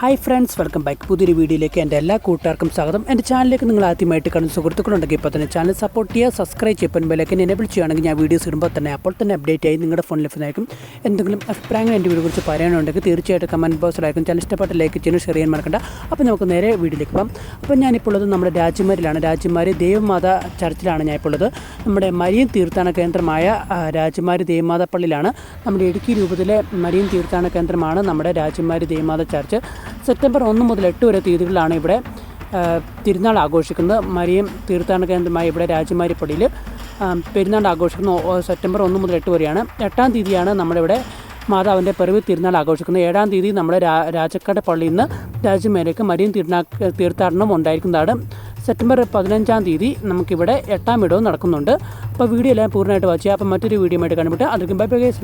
Hi friends welcome back പുതിയൊരു വീഡിയോയിലേക്ക് എന്റെ എല്ലാ കൂട്ടുകാർക്കും സ്വാഗതം. എന്റെ ചാനലിലേക്ക് നിങ്ങൾ ആദ്യമായിട്ട് കാണുന്ന സുഹൃത്തുക്കളുണ്ടെങ്കിൽ ഇപ്പോൾ തന്നെ ചാനൽ സപ്പോർട്ട് ചെയ്യുക സബ്സ്ക്രൈബ് ചെയ്യുമ്പോൾ ബെലൊക്കെ എനേബിൾ ചെയ്യുകയാണെങ്കിൽ ഞാൻ വീഡിയോസ് ഇടുമ്പോൾ തന്നെ അപ്പോൾ തന്നെ അപ്ഡേറ്റ് ആയി നിങ്ങളുടെ ഫോണിൽ ലഭ്യമായിരിക്കും. എന്തെങ്കിലും അഭിപ്രായങ്ങൾ എന്റെ വീഡിയോ കുറിച്ച് പറയാനുണ്ടെങ്കിൽ തീർച്ചയായിട്ടും കമന്റ് ബോക്സിലായിരിക്കും ചാനൽ ഇഷ്ടപ്പെട്ട ലൈക്ക് ചെയ്യണം ഷെയർ ചെയ്യാൻ മറക്കണ്ട. അപ്പോൾ നമുക്ക് നേരെ വീഡിയോയിലേക്ക് പോകാം. അപ്പോൾ ഞാനിപ്പോൾ ഉള്ളത് നമ്മുടെ രാജകുമാരിലാണ്. രാജകുമാരി ദേവമാത ചർച്ചിലാണ് ഞാൻ ഇപ്പോൾ ഉള്ളത്. നമ്മുടെ മരിയൻ തീർത്ഥാടന കേന്ദ്രമായ ആ, രാജകുമാരി ദേവമാത പള്ളിയിലാണ് നമ്മുടെ ഇടുക്കി രൂപത്തിലെ മരിയൻ തീർത്ഥാടന കേന്ദ്രമാണ് നമ്മുടെ രാജകുമാരി ദേവമാത ചർച്ച്. സെപ്റ്റംബർ ഒന്ന് മുതൽ എട്ട് വരെ തീയതികളിലാണ് ഇവിടെ തിരുനാൾ ആഘോഷിക്കുന്നത്. മരിയം തീർത്ഥാടന കേന്ദ്രമായ ഇവിടെ രാജമാരിപ്പടിയിൽ പെരുന്നാൾ ആഘോഷിക്കുന്ന സെപ്റ്റംബർ ഒന്ന് മുതൽ എട്ട് വരെയാണ്. എട്ടാം തീയതിയാണ് നമ്മുടെ ഇവിടെ മാതാവിന്റെ പിറവി തിരുനാൾ ആഘോഷിക്കുന്നത്. ഏഴാം തീയതി നമ്മുടെ രാ രാജക്കാട് പള്ളിയിൽ നിന്ന് രാജ്യമേലേക്ക് മരിയം തിരുനാ തീർത്ഥാടനം ഉണ്ടായിരിക്കുന്നതാണ്. സെപ്റ്റംബർ പതിനഞ്ചാം തീയതി നമുക്കിവിടെ എട്ടാം ഇടവും നടക്കുന്നുണ്ട്. അപ്പോൾ വീഡിയോ എല്ലാം പൂർണമായിട്ട് വായിച്ചാൽ അപ്പോൾ മറ്റൊരു വീഡിയോ ആയിട്ട് കണ്ടുപിട്ട് അതിലേക്ക് ബൈ ബൈ ഗൈസ്.